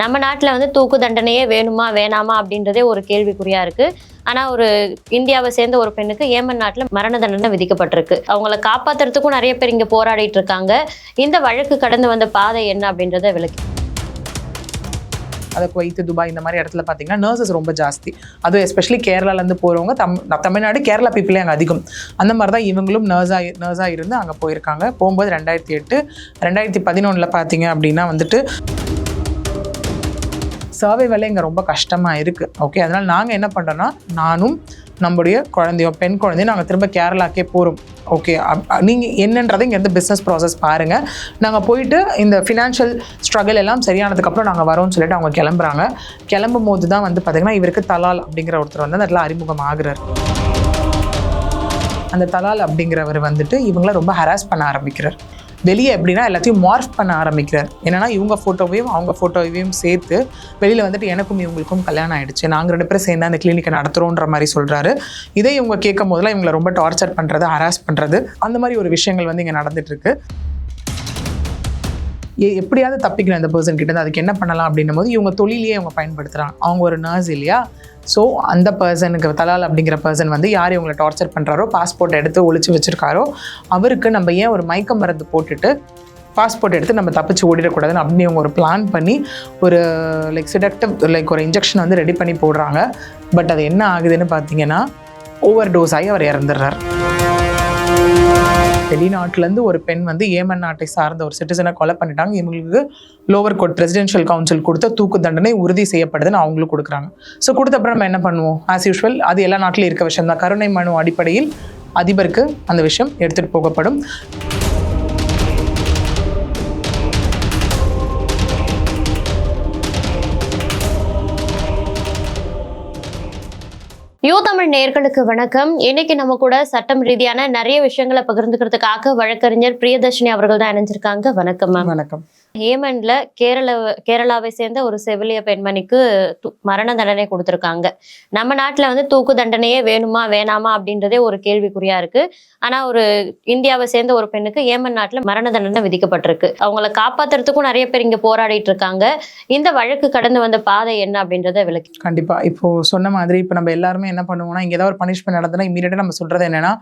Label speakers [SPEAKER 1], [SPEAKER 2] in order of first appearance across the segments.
[SPEAKER 1] நம்ம நாட்டில் வந்து தூக்கு தண்டனையே வேணுமா வேணாமா அப்படின்றதே ஒரு கேள்விக்குறியா இருக்கு. ஆனால் ஒரு இந்தியாவை சேர்ந்த ஒரு பெண்ணுக்கு ஏமன் நாட்டில் மரண தண்டனை விதிக்கப்பட்டிருக்கு. அவங்கள காப்பாத்துறதுக்கும் நிறைய பேர் இங்கே போராடிட்டு இருக்காங்க. இந்த வழக்கு கடந்து வந்த பாதை என்ன அப்படின்றத விளக்கி
[SPEAKER 2] அதை குவைத்து துபாய் இந்த மாதிரி இடத்துல பார்த்தீங்கன்னா நர்சஸ் ரொம்ப ஜாஸ்தி. அதுவும் எஸ்பெஷலி கேரளாலேருந்து போகிறவங்க தம் தமிழ்நாடு கேரளா பீப்புளே அங்கே அதிகம். அந்த மாதிரி தான் இவங்களும் நர்ஸாக நர்ஸாக இருந்து அங்கே போயிருக்காங்க. போகும்போது ரெண்டாயிரத்தி எட்டு ரெண்டாயிரத்தி பதினொன்றில் பார்த்தீங்க அப்படின்னா வந்துட்டு சர்வே வேலை இங்கே ரொம்ப கஷ்டமாக இருக்குது ஓகே அதனால் நாங்கள் என்ன பண்ணுறோன்னா நானும் நம்முடைய குழந்தையோ பெண் குழந்தையும் நாங்கள் திரும்ப கேரளாக்கே போகிறோம் ஓகே நீங்கள் என்னன்றதை இங்கேருந்து பிஸ்னஸ் ப்ராசஸ் பாருங்கள் நாங்கள் போயிட்டு இந்த ஃபினான்ஷியல் ஸ்ட்ரகிள் எல்லாம் சரியானதுக்கப்புறம் நாங்கள் வரோம்னு சொல்லிட்டு அவங்க கிளம்புறாங்க. கிளம்பும் போது தான் வந்து பார்த்திங்கன்னா இவருக்கு தலால் அப்படிங்கிற ஒருத்தர் வந்து அந்த இடத்துல அறிமுகம் ஆகுறார். அந்த தலால் அப்படிங்கிறவர் வந்துட்டு இவங்கள ரொம்ப ஹராஸ் பண்ண ஆரம்பிக்கிறார். வெளியே எப்படின்னா எல்லாத்தையும் மார்ஃப் பண்ண ஆரம்பிக்கிறார் என்னன்னா இவங்க ஃபோட்டோவையும் அவங்க ஃபோட்டோவையும் சேர்த்து வெளியில் வந்துட்டு எனக்கும் இவங்களுக்கும் கல்யாணம் ஆயிடுச்சு. நாங்கள் ரெண்டு பேரும் சேர்ந்து அந்த கிளினிக்கை நடத்துகிறோன்ற மாதிரி சொல்கிறாரு இதை இவங்க கேட்கும் போதெல்லாம் இவங்களை ரொம்ப டார்ச்சர் பண்ணுறது ஹராஸ் பண்ணுறது அந்த மாதிரி ஒரு விஷயங்கள் வந்து இங்கே நடந்துட்டு எப்படியாவது தப்பிக்கணும் இந்த பர்சன் கிட்ட அதுக்கு என்ன பண்ணலாம் அப்படின்னும் போது இவங்க தொழிலையே இவங்க பயன்படுத்துகிறாங்க அவங்க ஒரு நர்ஸ் இல்லையா? ஸோ அந்த பர்சனுக்கு தலால் அப்படிங்கிற பர்சன் வந்து யார் இவங்களை டார்ச்சர் பண்ணுறாரோ பாஸ்போர்ட் எடுத்து ஒழிச்சு வச்சுருக்காரோ அவருக்கு நம்ம ஏன் ஒரு மயக்க மருந்து போட்டுட்டு பாஸ்போர்ட் எடுத்து நம்ம தப்பிச்சு ஓடிடக்கூடாதுன்னு அப்படின்னு இவங்க ஒரு பிளான் பண்ணி ஒரு லைக் சிடக்டிவ் லைக் ஒரு இன்ஜெக்ஷன் வந்து ரெடி பண்ணி போடுறாங்க. பட் அது என்ன ஆகுதுன்னு பார்த்தீங்கன்னா ஓவர் டோஸ் ஆகி அவர் இறந்துடுறார். வெளிநாட்டிலேருந்து ஒரு பெண் வந்து ஏமன் நாட்டை சார்ந்த ஒரு சிட்டிசனை கொலை பண்ணிட்டாங்க. இவங்களுக்கு லோவர் கோர்ட் பிரசிடென்ஷியல் கவுன்சில் கொடுத்த தூக்கு தண்டனை உறுதி செய்யப்படுதுன்னு அவங்களுக்கு கொடுக்குறாங்க. ஸோ கொடுத்த அப்புறம் நம்ம என்ன பண்ணுவோம்? ஆஸ் யூஷுவல் அது எல்லா நாட்டிலும் இருக்க விஷயம் தான் கருணை மனு அடிப்படையில் அதிபருக்கு அந்த விஷயம் எடுத்துகிட்டு போகப்படும்.
[SPEAKER 1] யூ தமிழ் நேர்களுக்கு வணக்கம். இன்னைக்கு நம்ம கூட சட்டம் ரீதியான நிறைய விஷயங்களை பகிர்ந்துக்கிறதுக்காக வழக்கறிஞர் பிரியதர்ஷினி அவர்கள் தான் இணைஞ்சிருக்காங்க. வணக்கம் மேம்
[SPEAKER 2] வணக்கம்.
[SPEAKER 1] ஹேமண்ட்ல கேரள கேரளாவை சேர்ந்த ஒரு செவிலிய பெண்மணிக்கு மரண தண்டனை கொடுத்துருக்காங்க. நம்ம நாட்டில் வந்து தூக்கு தண்டனையே வேணுமா வேணாமா அப்படின்றதே ஒரு கேள்விக்குறியா இருக்கு. ஆனா ஒரு இந்தியாவை சேர்ந்த ஒரு பெண்ணுக்கு ஏமன் நாட்டில் மரண தண்டனை விதிக்கப்பட்டிருக்கு. அவங்கள காப்பாத்துறதுக்கும் நிறைய பேர் இங்க போராடிட்டு இருக்காங்க. இந்த வழக்கு கடந்து வந்த பாதை என்ன அப்படின்றத விளக்கி
[SPEAKER 2] கண்டிப்பாக இப்போ சொன்ன மாதிரி இப்போ நம்ம எல்லாருமே என்ன பண்ணுவோம்னா இங்கே ஏதாவது ஒரு பனிஷ்மெண்ட் நடந்ததுன்னா இமீடியட்டா நம்ம சொல்றது என்னன்னா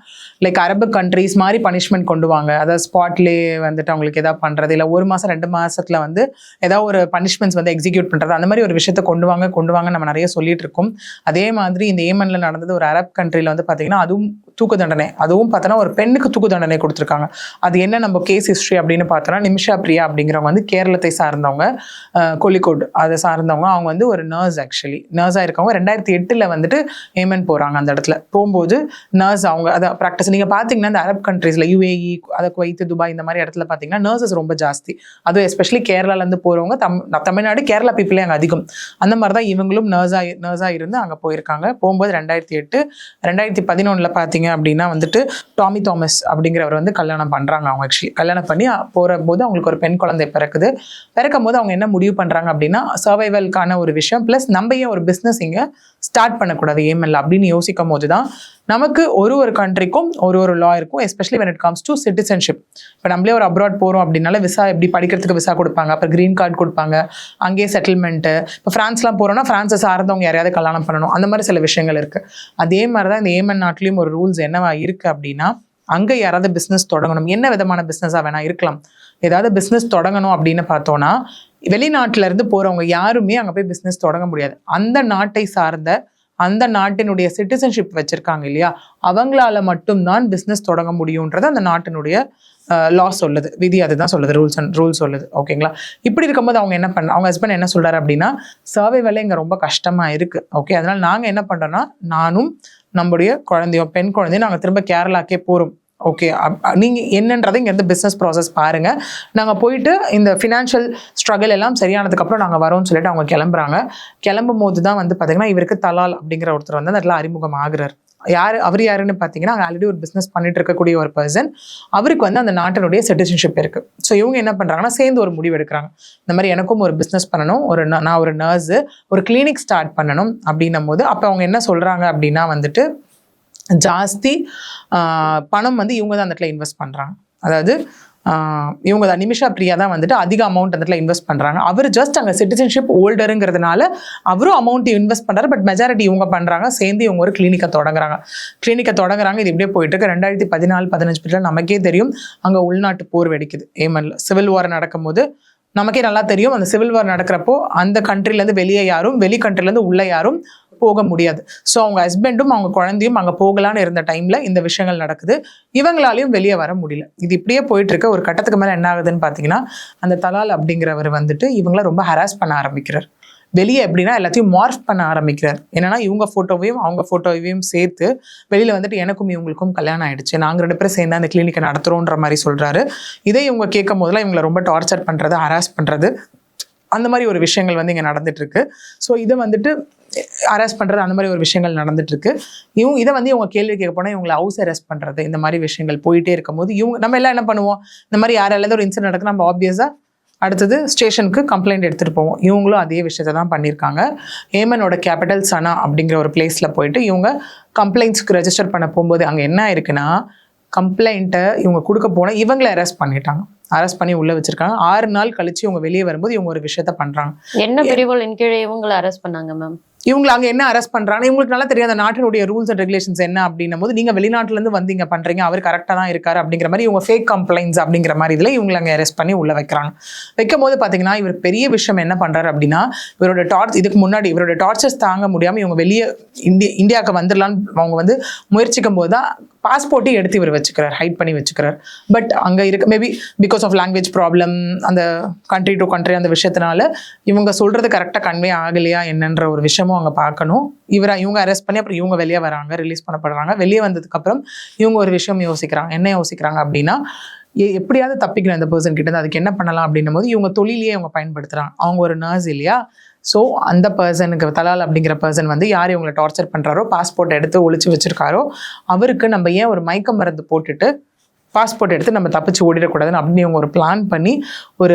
[SPEAKER 2] லைக் அரபு கண்ட்ரீஸ் மாதிரி பனிஷ்மெண்ட் கொண்டு வாங்க. அதாவது ஸ்பாட்லேயே வந்துட்டு அவங்களுக்கு ஏதாவது பண்றது. இல்லை ஒரு மாதம் ரெண்டு மாசத்துல வந்து ஏதாவது ஒரு பனிஷ்மெண்ட்ஸ் வந்து எக்ஸிக்யூட் பண்ணுறது அந்த மாதிரி ஒரு விஷயத்த கொண்டு வாங்க கொண்டு வாங்க நம்ம நிறைய சொல்லிட்டு இருக்கோம். அதே மாதிரி இந்த ஏமன்ல நடந்தது ஒரு அரப் கண்ட்ரியில் வந்து பார்த்தீங்கன்னா அதுவும் தூக்கு தண்டனை. அதுவும் பார்த்தோன்னா ஒரு பெண்ணுக்கு தூக்கு தண்டனை கொடுத்துருக்காங்க. அது என்ன நம்ம கேஸ் ஹிஸ்ட்ரி அப்படின்னு பார்த்தோன்னா நிமிஷா பிரியா அப்படிங்கிறவங்க வந்து கேரளத்தை சார்ந்தவங்க அஹ், கோழிக்கோடு அதை சார்ந்தவங்க. அவங்க வந்து ஒரு நர்ஸ் ஆக்சுவலி நர்ஸாக இருக்கவங்க ரெண்டாயிரத்தி எட்டில் வந்துட்டு ஏமன் போகிறாங்க அந்த இடத்துல. போகும்போது நர்ஸ் அவங்க அதை ப்ராக்டிஸ் நீங்கள் பார்த்தீங்கன்னா இந்த அரப் கண்ட்ரீஸில் யூஏஇ அதை குவைத்து துபாய் இந்த மாதிரி இடத்துல பார்த்தீங்கன்னா நர்சஸ் ரொம்ப ஜாஸ்தி. அதுவும் எஸ்பெஷலி கேரளாலேருந்து போகிறவங்க தம் தமிழ்நாடு கேரளா பீப்புளே அங்கே அதிகம். அந்த மாதிரி தான் இவங்களும் நர்ஸாக நர்ஸாக இருந்து அங்கே போயிருக்காங்க. போகும்போது ரெண்டாயிரத்தி எட்டு ரெண்டாயிரத்தி பதினொன்றில் பார்த்தீங்க அப்படின்னா வந்துட்டு டாமி தாமஸ் அப்படிங்கிறவர் வந்து கல்யாணம் பண்ணுறாங்க அவங்க ஆக்சுவலி கல்யாணம் பண்ணி போகிற போது அவங்களுக்கு ஒரு பெண் குழந்தை பிறக்குது. பிறக்கும் போது அவங்க என்ன முடிவு பண்ணுறாங்க அப்படின்னா சர்வைவல்கான ஒரு விஷயம் ப்ளஸ் நம்ம ஏன் ஒரு பிஸ்னஸ் இங்கே ஸ்டார்ட் பண்ணக்கூடாது ஏஎம்எல் அப்படின்னு யோசிக்கும் போது தான் நமக்கு ஒரு ஒரு கண்ட்ரிக்கும் ஒரு ஒரு லா இருக்கும் especially when it comes to citizenship இப்போ நம்மளே ஒரு அப்ராட் போகிறோம் அப்படின்னால விசா எப்படி படிக்கிறதுக்கு விசா கொடுப்பாங்க அப்புறம் க்ரீன் கார்டு கொடுப்பாங்க அங்கேயே செட்டில்மெண்ட்டு இப்போ ஃப்ரான்ஸ்லாம் போகிறோம்னா ஃப்ரான்ஸை சார்ந்தவங்க யாரையாவது கல்யாணம் பண்ணணும் அந்த மாதிரி சில விஷயங்கள் இருக்குது அதே மாதிரி தான் இந்த ஏமன் நாட்டிலையும் ஒரு ரூல்ஸ் என்னவா இருக்குது அப்படின்னா அங்கே யாராவது பிஸ்னஸ் தொடங்கணும். என்ன விதமான பிஸ்னஸாக வேணா இருக்கலாம். ஏதாவது பிஸ்னஸ் தொடங்கணும் அப்படின்னு பார்த்தோன்னா வெளிநாட்டிலேருந்து இருந்து போறவங்க யாருமே அங்க போய் பிசினஸ் தொடங்க முடியாது. அந்த நாட்டை சார்ந்த அந்த நாட்டினுடைய சிட்டிசன்ஷிப் வச்சிருக்காங்க இல்லையா? அவங்களால மட்டும்தான் பிசினஸ் தொடங்க முடியுன்றது அந்த நாட்டினுடைய லா சொல்லுது. விதி அதுதான் சொல்லுது. ரூல்ஸ் அண்ட் ரூல் சொல்லுது. ஓகேங்களா இப்படி இருக்கும்போது அவங்க என்ன பண்ண அவங்க ஹஸ்பண்ட் என்ன சொல்றாரு அப்படின்னா சர்வே வேலை இங்கே ரொம்ப கஷ்டமா இருக்கு. ஓகே அதனால நாங்க என்ன பண்ணுறோன்னா நானும் நம்முடைய குழந்தையோ பெண் குழந்தையோ நாங்கள் திரும்ப கேரளாக்கே போகிறோம் ஓகே நீங்கள் என்னன்றதை இங்கேருந்து பிஸ்னஸ் ப்ராசஸ் பாருங்கள் நாங்கள் போயிட்டு இந்த ஃபினான்ஷியல் ஸ்ட்ரகிள் எல்லாம் சரியானதுக்கப்புறம் நாங்கள் வரோம்னு சொல்லிட்டு அவங்க கிளம்புறாங்க. கிளம்பும் போது தான் வந்து பார்த்திங்கன்னா இவருக்கு தலால் அப்படிங்கிற ஒருத்தர் வந்து அதில் அறிமுகம் ஆகுறார் யார் அவர் யாருன்னு பார்த்தீங்கன்னா ஆல்ரெடி ஒரு பிஸ்னஸ் பண்ணிட்டு இருக்கக்கூடிய ஒரு பர்சன் அவருக்கு வந்து அந்த நாட்டினுடைய சிட்டிசன்ஷிப் இருக்குது ஸோ இவங்க என்ன பண்ணுறாங்கன்னா சேர்ந்து ஒரு முடிவு எடுக்கிறாங்க. இந்த மாதிரி எனக்கும் ஒரு பிஸ்னஸ் பண்ணணும். ஒரு ந- நான் ஒரு நர்ஸு ஒரு கிளினிக் ஸ்டார்ட் பண்ணணும் அப்படின்னும் போது அப்போ அவங்க என்ன சொல்கிறாங்க அப்படின்னா வந்துட்டு ஜாஸ்தி பணம் வந்து இவங்க தான் அந்த இடத்துல இன்வெஸ்ட் பண்ணுறாங்க அதாவது இவங்க தான். நிமிஷா பிரியா தான் வந்துட்டு அதிக அமௌண்ட் அந்த இடத்துல இன்வெஸ்ட் பண்ணுறாங்க அவர் ஜஸ்ட் அங்கே சிட்டிசன்ஷிப் ஓல்டருங்கிறதுனால அவரும் அமௌண்ட் இன்வெஸ்ட் பண்ணுறாரு பட் மெஜாரிட்டி இவங்க பண்ணுறாங்க சேர்ந்து இவங்க ஒரு கிளினிக்கை தொடங்குறாங்க. கிளினிக்கை தொடங்குறாங்க. இது இப்படியே போயிட்டு இருக்கு. ரெண்டாயிரத்தி பதினாலு பதினஞ்சு பீரியட் நமக்கே தெரியும். அங்கே உள்நாட்டு போர் வெடிக்குது. ஏமன்ல சிவில் வார் நடக்கும்போது நமக்கே நல்லா தெரியும். அந்த சிவில் வார் நடக்கிறப்போ அந்த கண்ட்ரிலேருந்து வெளியே யாரும் வெளி கண்ட்ரிலேருந்து உள்ளே யாரும் போக முடியாது. ஸோ அவங்க ஹஸ்பண்டும் அவங்க குழந்தையும் அங்கே போகலான்னு இருந்த டைமில் இந்த விஷயங்கள் நடக்குது. இவங்களாலையும் வெளியே வர முடியல. இது இப்படியே போயிட்டு இருக்க ஒரு கட்டத்துக்கு மேலே என்ன ஆகுதுன்னு பார்த்தீங்கன்னா அந்த தலால் அப்படிங்கிறவர் வந்துட்டு இவங்கள ரொம்ப ஹராஸ் பண்ண ஆரம்பிக்கிறார். வெளியே எப்படின்னா எல்லாத்தையும் மார்ஃப் பண்ண ஆரம்பிக்கிறார். என்னன்னா இவங்க ஃபோட்டோவையும் அவங்க ஃபோட்டோவையும் சேர்த்து வெளியில் வந்துட்டு எனக்கும் இவங்களுக்கும் கல்யாணம் ஆயிடுச்சு. நாங்கள் ரெண்டு பேரும் சேர்ந்து அந்த கிளினிக்கை நடத்துகிறோன்ற மாதிரி சொல்கிறாரு இதை இவங்க கேட்கும் போதெல்லாம் இவங்களை ரொம்ப டார்ச்சர் பண்ணுறது ஹராஸ் பண்ணுறது அந்த மாதிரி ஒரு விஷயங்கள் வந்து இங்கே நடந்துட்டு இருக்கு ஸோ இதை வந்துட்டு அரெஸ்ட் பண்ணுறது அந்த மாதிரி ஒரு விஷயங்கள் நடந்துட்டு இருக்கு இவங்க இதை வந்து இவங்க கேள்வி கேட்க போனால் இவங்களை ஹவுஸ் அரெஸ்ட் பண்ணுறது இந்த மாதிரி விஷயங்கள் போயிட்டே இருக்கும்போது இவங்க நம்ம எல்லாம் என்ன பண்ணுவோம்? இந்த மாதிரி யாரால ஒரு இன்சிடென்ட் நடக்குது நம்ம ஆப்வியஸாக அடுத்தது ஸ்டேஷனுக்கு கம்ப்ளைண்ட் எடுத்துகிட்டு போவோம். இவங்களும் அதே விஷயத்தை தான் பண்ணியிருக்காங்க. ஏமனோட கேபிட்டல் சனா அப்படிங்கிற ஒரு பிளேஸில் போயிட்டு இவங்க கம்ப்ளைண்ட்ஸ்க்கு ரெஜிஸ்டர் பண்ண போகும்போது அங்கே என்ன இருக்குன்னா கம்ப்ளைண்ட்டை இவங்க கொடுக்க போனால் இவங்களை அரெஸ்ட் பண்ணிட்டாங்க. அரெஸ்ட் பண்ணி உள்ள வச்சிருக்காங்க. ஆறு நாள் கழிச்சு இவங்க வெளியே வரும்போது இவங்க ஒரு விஷயத்த பண்றாங்க.
[SPEAKER 1] என்ன பிரிவுகளின் கீழே இவங்களை அரெஸ்ட் பண்ணாங்க மேம்
[SPEAKER 2] இவங்களை அங்கே என்ன அரெஸ்ட் பண்ணுறாங்க இவங்களுக்கு நல்லா தெரியும் அந்த நாட்டினுடைய ரூல்ஸ் அண்ட் ரெகுலேஷன்ஸ் என்ன அப்படின்னும் போது நீங்கள் வெளிநாட்டிலேருந்து வந்து இங்கே பண்ணுறீங்க அவர் கரெக்டாக தான் இருக்கார் அப்படிங்கிற மாதிரி இவங்க ஃபேக் கம்ப்ளைண்ட்ஸ் அப்படிங்கிற மாதிரி இதில் இவங்களை அங்கே அரெஸ்ட் பண்ணி உள்ளே வைக்கிறாங்க. வைக்கும் போது பார்த்தீங்கன்னா இவர் பெரிய விஷயம் என்ன பண்ணுறாரு அப்படின்னா இவரோட டார்ச் இதுக்கு முன்னாடி இவரோட டார்ச்சர்ஸ் தாங்க முடியாமல் இவங்க வெளியே இந்திய இந்தியாவுக்கு வந்துடலான்னு அவங்க வந்து முயற்சிக்கும் போது தான் பாஸ்போர்ட்டையும் எடுத்து இவர் வச்சுக்கிறார் ஹைட் பண்ணி வச்சுக்கிறார். பட் அங்கே இருக்க maybe because of language problem அந்த கண்ட்ரி டு கண்ட்ரி அந்த விஷயத்தினால இவங்க சொல்கிறது கரெக்டாக கன்வே ஆகலையா என்னன்ற ஒரு விஷயமும் அங்கே பார்க்கணும். இவரை இவங்க அரெஸ்ட் பண்ணி அப்புறம் இவங்க வெளியே வராங்க ரிலீஸ் பண்ணப்படுறாங்க. வெளியே வந்ததுக்கப்புறம் இவங்க ஒரு விஷயம் யோசிக்கிறாங்க. என்ன யோசிக்கிறாங்க அப்படின்னா எ- எப்படியாவது தப்பிக்கணும் இந்த பர்சன் கிட்ட அதுக்கு என்ன பண்ணலாம் அப்படின்னும் போது இவங்க தொழிலையே இவங்க பயன்படுத்துகிறாங்க அவங்க ஒரு நர்ஸ் இல்லையா? ஸோ அந்த பர்சனுக்கு தலால் அப்படிங்கிற பர்சன் வந்து யார் இவங்களை டார்ச்சர் பண்ணுறாரோ பாஸ்போர்ட் எடுத்து ஒழிச்சு வச்சிருக்காரோ அவருக்கு நம்ம ஏன் ஒரு மயக்க மருந்து போட்டுட்டு பாஸ்போர்ட் எடுத்து நம்ம தப்பிச்சு ஓடிடக்கூடாதுன்னு அப்படின்னு இவங்க ஒரு பிளான் பண்ணி ஒரு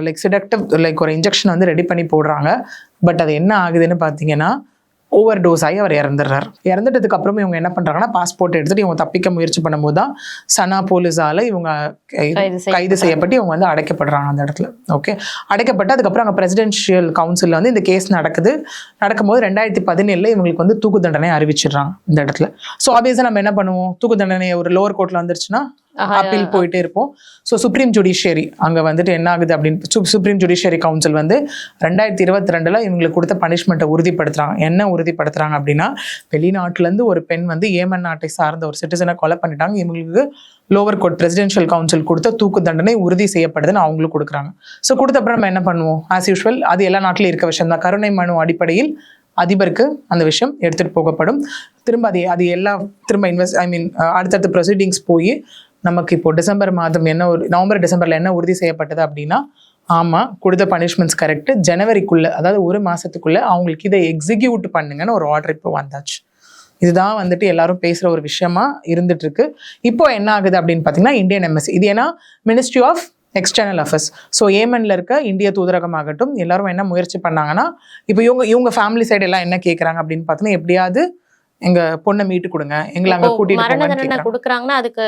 [SPEAKER 2] லைக் சிடக்டிவ் லைக் ஒரு இன்ஜெக்ஷன் வந்து ரெடி பண்ணி போடுறாங்க. பட் அது என்ன ஆகுதுன்னு பார்த்தீங்கன்னா ஓவர் டோஸ் ஆகி அவர் இறந்துடுறார். இறந்துட்டதுக்கு அப்புறம் இவங்க என்ன பண்றாங்கன்னா பாஸ்போர்ட் எடுத்துட்டு இவங்க தப்பிக்க முயற்சி பண்ணும்போது தான் சனா போலீஸால இவங்க கைது-
[SPEAKER 1] கைது செய்ய-
[SPEAKER 2] கைது செய்யப்பட்டு இவங்க வந்து அடைக்கப்படுறாங்க அந்த இடத்துல. ஓகே அடைக்கப்பட்டு அதுக்கப்புறம் அங்கே பிரசிடென்ஷியல் கவுன்சிலில் வந்து இந்த கேஸ் நடக்குது. நடக்கும்போது ரெண்டாயிரத்தி பதினேழுல இவங்களுக்கு வந்து தூக்கு தண்டனை அறிவிச்சிடுறாங்க இந்த இடத்துல. ஸோ ஆப்வியஸாக நம்ம என்ன பண்ணுவோம்? தூக்கு தண்டனை ஒரு லோவர் கோர்ட்ல வந்துருச்சுன்னா அப்பீல் போயிட்டே இருப்போம். ஸோ சுப்ரீம் ஜுடிஷியரி அங்கே வந்துட்டு என்ன ஆகுது அப்படின்னு சுப்ரீம் ஜுடிஷியரி கவுன்சில் வந்து ரெண்டாயிரத்தி இருபத்தி ரெண்டில் இவங்களுக்கு கொடுத்த பனிஷ்மெண்ட்டை உறுதிப்படுத்துறாங்க. என்ன உறுதிப்படுத்துறாங்க அப்படின்னா வெளிநாட்டுலேருந்து ஒரு பெண் வந்து ஏமன் நாட்டை சார்ந்த ஒரு சிட்டிசனை கொலை பண்ணிட்டாங்க. இவங்களுக்கு லோவர் கோர்ட் பிரசிடென்ஷியல் கவுன்சில் கொடுத்த தூக்கு தண்டனை உறுதி செய்யப்படுதுன்னு அவங்களுக்கு கொடுக்குறாங்க. ஸோ கொடுத்த அப்புறம் நம்ம என்ன பண்ணுவோம்? ஆஸ் யூஷுவல் அது எல்லா நாட்டிலும் இருக்க விஷயம் தான். கருணை மனு அடிப்படையில் அதிபருக்கு அந்த விஷயம் எடுத்துகிட்டு போகப்படும். திரும்ப அது அது எல்லா திரும்ப இன்வெஸ்ட் ஐ மீன் அடுத்தடுத்த ப்ரொசீடிங்ஸ் போய் நமக்கு இப்போ டிசம்பர் மாதம் என்ன ஒரு நவம்பர் டிசம்பர்ல என்ன உறுதி செய்யப்பட்டது அப்படின்னா ஆமாம் கொடுத்த பனிஷ்மெண்ட்ஸ் கரெக்ட் ஜனவரிக்குள்ளே அதாவது ஒரு மாதத்துக்குள்ளே அவங்களுக்கு இதை எக்ஸிக்யூட் பண்ணுங்கன்னு ஒரு ஆர்டர் இப்போ வந்தாச்சு. இதுதான் வந்துட்டு எல்லாரும் பேசுகிற ஒரு விஷயமா இருந்துட்டு இருக்கு இப்போ என்ன ஆகுது அப்படின்னு பார்த்தீங்கன்னா இந்தியன் எம்எஸ்சி இது ஏன்னா ministry of external affairs so ஏமனில் இருக்க இந்திய தூதரகம் ஆகட்டும் எல்லாரும் என்ன முயற்சி பண்ணாங்கன்னா இப்போ இவங்க இவங்க ஃபேமிலி சைடு எல்லாம் என்ன கேட்குறாங்க அப்படின்னு பார்த்தீங்கன்னா எப்படியாவது எங்க பொண்ணை மீட்டு கொடுங்க எங்களை அங்க கூட்டிட்டு.
[SPEAKER 1] கொடுக்குறாங்கன்னா அதுக்கு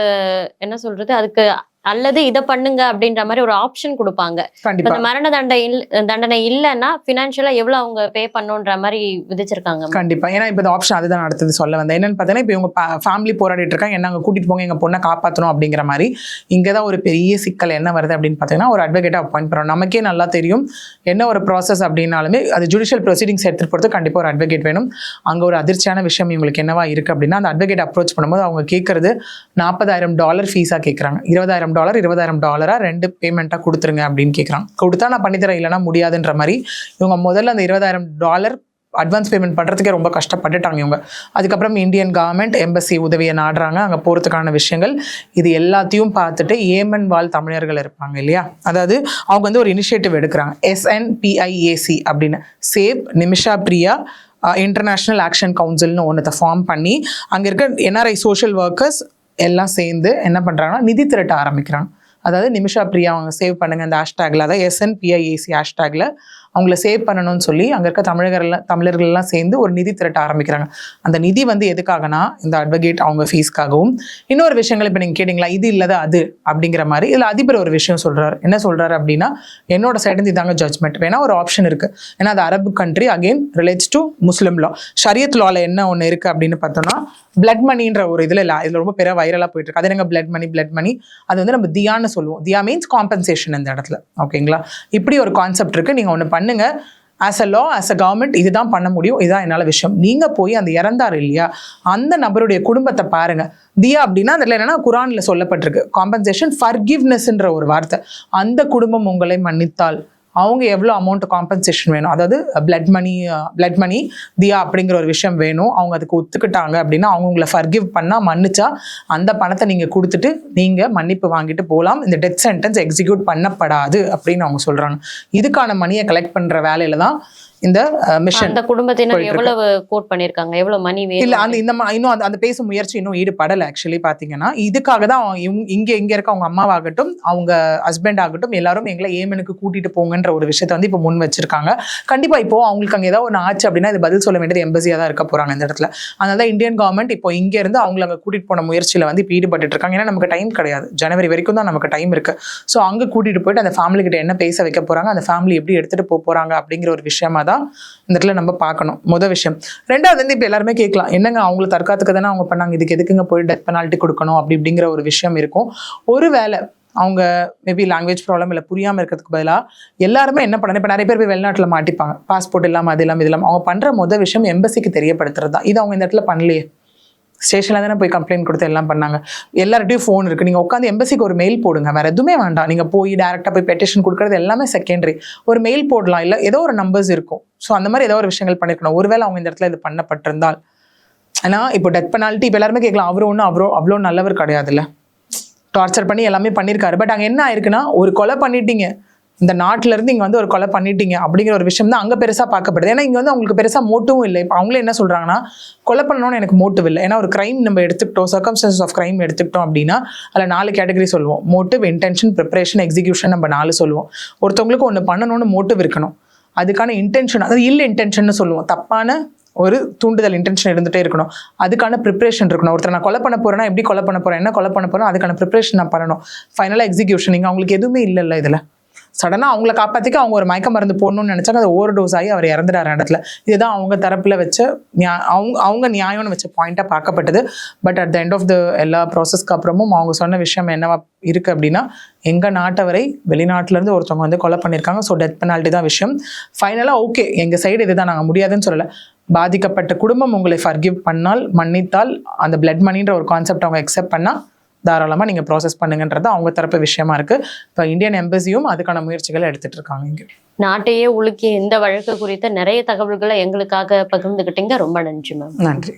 [SPEAKER 1] என்ன சொல்றது அதுக்கு அல்லது இதை பண்ணுங்க அப்படின்ற மாதிரி ஒரு ஆப்ஷன் கொடுப்பாங்க. இந்த மரண தண்டனை தண்டனை இல்லைன்னா பினான்சியலா எவ்வளவு அவங்க பே பண்ணுன்ற மாதிரி விதிச்சிருக்காங்க
[SPEAKER 2] கண்டிப்பா. ஏன்னா இப்போ இந்த ஆப்ஷன் அதுதான் அடுத்தது சொல்ல வந்தேன். என்னன்னு பார்த்தீங்கன்னா இப்போ இவங்க ஃபேமிலி போராடிட்டு இருக்காங்க. என்ன அங்க கூட்டிட்டு போங்க எங்க பொண்ணை காப்பாற்றணும் அப்படிங்கிற மாதிரி இங்கே தான் ஒரு பெரிய சிக்கல் என்ன வருது அப்படின்னு பார்த்தீங்கன்னா ஒரு அட்வொகேட்டை அப்பாயிண்ட் பண்ணுறோம் நமக்கே நல்லா தெரியும் என்ன ஒரு ப்ராசஸ் அப்படின்னாலுமே அது ஜுடிஷியல் ப்ரொசீடிங்ஸ் எடுத்துட்டு போகிறது கண்டிப்பாக ஒரு அட்வொகேட் வேணும். அங்கே ஒரு அதிர்ச்சியான விஷயம் இவங்களுக்கு என்னவா இருக்கு அப்படின்னா அந்த அட்வொகேட் அப்ரோச் பண்ணும்போது அவங்க கேட்கறது நாற்பதாயிரம் டாலர் ஃபீஸாக கேட்குறாங்க இருபதாயிரம் டாலர் இருபதாயிரம் டாலராக ரெண்டு பேமெண்ட்டாக கொடுத்துருங்க அப்படின்னு கேட்குறான் கொடுத்தா நான் பண்ணித்தரேன் இல்லைன்னா முடியாதுன்ற மாதிரி இவங்க முதல்ல அந்த இருபதாயிரம் டாலர் அட்வான்ஸ் பேமெண்ட் பண்ணுறதுக்கே ரொம்ப கஷ்டப்பட்டுட்டாங்க இவங்க. அதுக்கப்புறம் இந்தியன் கவர்மெண்ட் எம்பசி உதவியை நாடுறாங்க. அங்கே போகிறதுக்கான விஷயங்கள் இது எல்லாத்தையும் பார்த்துட்டு ஏமன் வாழ் தமிழர்கள் இருப்பாங்க இல்லையா? அதாவது அவங்க வந்து ஒரு இனிஷியேட்டிவ் எடுக்கிறாங்க. எஸ்என்பிஐஏசி அப்படின்னு. Save Nimisha Priya international action கவுன்சில்னு ஒன்றத்தை ஃபார்ம் பண்ணி அங்கே இருக்க என்ஆர்ஐ சோஷியல் ஒர்க்கர்ஸ் எல்லாம் சேர்ந்து என்ன பண்ணுறாங்கன்னா நிதி திரட்ட ஆரம்பிக்கிறாங்க. அதாவது நிமிஷா பிரியா அவங்க சேவ் பண்ணுங்க அந்த ஹேஷ்டேக்ல அதாவது எஸ்என்பிஐஏசி ஹேஷ்டேக்ல அவங்கள சேவ் பண்ணணும்னு சொல்லி அங்கே இருக்க தமிழர்கள் தமிழர்கள் எல்லாம் சேர்ந்து ஒரு நிதி திரட்ட ஆரம்பிக்கிறாங்க. அந்த நிதி வந்து எதுக்காகனா இந்த அட்வொகேட் அவங்க ஃபீஸ்க்காகவும் இன்னொரு விஷயங்கள் இப்போ நீங்கள் கேட்டிங்களா இது இல்லாத அது அப்படிங்கிற மாதிரி. இதில் அதிபர் ஒரு விஷயம் சொல்கிறார் என்ன சொல்கிறாரு அப்படின்னா என்னோட சைடு இதாங்க ஜட்மெண்ட் வேணால் ஒரு ஆப்ஷன் இருக்குது ஏன்னா அது அரபு country again relates to Muslim law ஷரியத் லாவில் என்ன ஒன்று இருக்குது அப்படின்னு பார்த்தோம்னா பிளட் மணின்ற ஒரு இதில் இல்லை இதில் ரொம்ப பெரிய வைரலாக போயிட்டு இருக்கு. அது என்னங்க பிளட் மணி பிளட் மணி அது வந்து நம்ம தியான்னு சொல்லுவோம். தியா மீன்ஸ் காம்பன்சேஷன் இந்த இடத்துல. ஓகேங்களா இப்படி ஒரு கான்செப்ட் இருக்குது நீங்கள் ஒன்று பண்ணுங்க. As a law as a government இதுதான் பண்ண முடியும். இதுதான் என்னால் விஷயம். நீங்கள் போய் அந்த இறந்தார் இல்லையா? அந்த நபருடைய குடும்பத்தை பாருங்க. தியா அப்படின்னா அதில் என்னன்னா குரானில் சொல்லப்பட்டிருக்கு. காம்பன்சேஷன் ஃபர்கிவ்னஸ்ன்ற ஒரு வார்த்தை. அந்த குடும்பம் உங்களை மன்னித்தால். அவங்க எவ்வளோ அமௌண்ட் காம்பன்சேஷன் வேணும்? அதாவது பிளட் மணி பிளட் மணி தியா அப்படிங்கிற ஒரு விஷயம் வேணும். அவங்க அதுக்கு ஒத்துக்கிட்டாங்க அப்படின்னா அவங்க உங்களை ஃபர்கிவ் பண்ணால் மன்னிச்சா அந்த பணத்தை நீங்கள் கொடுத்துட்டு நீங்கள் மன்னிப்பு வாங்கிட்டு போகலாம் இந்த டெத் சென்டென்ஸ் எக்ஸிக்யூட் பண்ணப்படாது அப்படின்னு அவங்க சொல்கிறாங்க இதுக்கான மணியை கலெக்ட் பண்ணுற வேலையில் தான் இந்த மிஷன்
[SPEAKER 1] அந்த குடும்பத்தினர். எவ்வளவு கோட் பண்ணிருக்காங்க எவ்வளவு மணி
[SPEAKER 2] இல்ல அந்த இந்த இன்னும் அந்த அந்த பேசும் முயற்சி இன்னும் ஈடுபடல ஆக்சுவலி பாத்தீங்கன்னா. இதுக்காக தான் அவங்க இங்க இங்க இருக்க அவங்க அம்மாவாகட்டும் அவங்க ஹஸ்பண்ட் ஆகட்டும் எல்லாரும் எங்களை ஏமனுக்கு கூட்டிட்டு போங்கன்ற ஒரு விஷயத்த வந்து இப்போ முன் வச்சிருக்காங்க. கண்டிப்பா இப்போ அவங்களுக்கு அங்க ஏதாவது ஒன்று ஆச்சு அப்படின்னா இது பதில் சொல்ல வேண்டியது எம்பசியா தான் இருக்க போறாங்க இந்த இடத்துல. அதனால தான் இந்தியன் கவர்மெண்ட் இப்போ இங்க இருந்து அவங்கள அங்க கூட்டிட்டு போன முயற்சியில வந்து இப்போ ஈடுபட்டு இருக்காங்க. ஏன்னா நமக்கு டைம் கிடையாது. ஜனவரி வரைக்கும் தான் நமக்கு டைம் இருக்கு. ஸோ அங்க கூட்டிட்டு போயிட்டு அந்த ஃபேமிலி கிட்ட என்ன பேச வைக்க போறாங்க? அந்த ஃபேமிலி எப்படி எடுத்துட்டு போக போறாங்க? அப்படிங்கிற ஒரு விஷயமா தான் இந்த இடத்துல நம்ம பார்க்கணும். முத விஷயம். ரெண்டாவது வந்து இப்போ எல்லாருமே கேட்கலாம். என்னங்க அவங்களை தற்காத்துக்கு தானே அவங்க பண்ணாங்க? இதுக்கு எதுக்குங்க போய் டெத் பெனால்ட்டி கொடுக்கணும்? அப்படி இப்படிங்கிற ஒரு விஷயம் இருக்கும். ஒரு வேலை அவங்க மேபி லாங்குவேஜ் ப்ராப்ளம் இல்லை புரியாமல் இருக்கிறதுக்கு பதிலாக எல்லாருமே என்ன பண்ணணும்? இப்போ நிறைய பேர் போய் வெளிநாட்டில் மாட்டிப்பாங்க. பாஸ்போர்ட் இல்லாமல் அது இல்லாமல் இது இல்லாமல் அவங்க பண்ணுற முத விஷயம் எம்பசிக்கு தெரியப்படுத்துறது தான் இது அவங்க இந்த இடத்துல பண்ணலையே. ஸ்டேஷனில் தானே போய் கம்ப்ளைண்ட் கொடுத்து எல்லாம் பண்ணாங்க. எல்லார்ட்டையும் ஃபோன் இருக்குது நீங்கள் உட்காந்து எம்பசிக்கு ஒரு மெயில் போடுங்க. வேறு எதுவுமே வேண்டாம். நீங்கள் போய் டேரெக்டாக போய் பெட்டிஷன் கொடுக்குறது எல்லாமே செகண்டரி ஒரு மெயில் போடலாம். இல்லை ஏதோ ஒரு நம்பர்ஸ் இருக்கும். ஸோ அந்த மாதிரி ஏதோ ஒரு விஷயங்கள் பண்ணியிருக்கணும் ஒருவேளை அவங்க இந்த இடத்துல இது பண்ணப்பட்டிருந்தால். ஆனால் இப்போ டெத் பெனால்ட்டி இப்போ எல்லாருமே கேட்கலாம். அவரும் ஒன்றும் அவ்வளோ அவ்வளோ நல்லவர் கிடையாதுல்ல. டார்ச்சர் பண்ணி எல்லாமே பண்ணியிருக்காரு. பட் அங்கே என்ன ஆயிருக்குன்னா ஒரு கொலை பண்ணிட்டீங்க. இந்த நாட்டிலேருந்து இருந்து வந்து ஒரு கொலை பண்ணிட்டீங்க அப்படிங்கிற ஒரு விஷயம் தான் அங்கே பெருசாக பார்க்கப்படுது. ஏன்னா இங்கே வந்து அவங்களுக்கு பெருசாக மோட்டிவும் இல்லை. இப்போ அவங்களே என்ன சொல்கிறாங்கன்னா கொலை பண்ணணும்னு எனக்கு மோட்டிவ் இல்லை. ஏன்னா ஒரு க்ரைம் நம்ம எடுத்துக்கிட்டோம் சர்க்கம்ஸ்டன்சஸ் ஆஃப் க்ரைம் எடுத்துக்கிட்டோம் அப்படின்னா அதில் நாலு கேட்டகரி சொல்லுவோம். மோட்டிவ் இன்டென்ஷன் ப்ரிப்பரேஷன் எக்ஸிகியூஷன் நம்ம நாலு சொல்லுவோம். ஒருத்தவங்களுக்கு ஒன்று பண்ணணும்னு மோட்டிவ் இருக்கணும். அதுக்கான இன்டென்ஷன் அதாவது இல் இன்டென்ஷன் சொல்லுவோம். தப்பான ஒரு தூண்டுதல் இன்டென்ஷன் இருந்துகிட்டே இருக்கணும். அதுக்கான ப்ரிப்பரேஷன் இருக்கணும். ஒருத்தர் நான் கொலை பண்ண போகிறேன்னா எப்படி கொலை பண்ண போகிறேன் என்ன கொலை பண்ண போகிறேன் அதுக்கான ப்ரிப்பரேஷன் நான் பண்ணணும். ஃபைனலாக எக்ஸிக்யூஷன் இங்கே அவங்களுக்கு எதுவுமே இல்லைல்ல இதில். சடனாக அவங்கள காப்பாற்றிக்க அவங்க ஒரு மயக்க மருந்து போடணும்னு நினச்சாங்க. அது ஓவர் டோஸ் ஆகி அவர் இறந்துட்டார் இடத்துல. இதுதான் அவங்க தரப்பில் வச்ச அவங்க அவங்க நியாயம்னு வச்ச பாயிண்ட்டாக பார்க்கப்பட்டது. But at the end of the எல்லா ப்ராசஸ்க்கு அப்புறமும் அவங்க சொன்ன விஷயம் என்னவா இருக்குது அப்படின்னா எங்கள் நாட்டவரை வெளிநாட்டிலேருந்து ஒருத்தவங்க வந்து கொலை பண்ணியிருக்காங்க. ஸோ டெத் பெனால்ட்டி தான் விஷயம். ஃபைனலாக ஓகே எங்கள் சைடு இதுதான். நாங்கள் முடியாதுன்னு சொல்லலை. பாதிக்கப்பட்ட குடும்பம் உங்களை ஃபர்கிவ் பண்ணால் மன்னித்தால் அந்த பிளட் மணின்ற ஒரு கான்செப்ட் அவங்க அக்செப்ட் பண்ணால் தாராளமாக நீங்கள் ப்ராசஸ் பண்ணுங்கன்றது அவங்க தரப்பு விஷயமா இருக்குது இப்போ இந்தியன் எம்பசியும் அதுக்கான முயற்சிகளை எடுத்துகிட்டு இருக்காங்க இங்கே.
[SPEAKER 1] நாட்டையே உலுக்கிய இந்த வழக்கு குறித்த நிறைய தகவல்களை எங்களுக்காக பகிர்ந்துக்கிட்டீங்க ரொம்ப நன்றி மேம்
[SPEAKER 2] நன்றி.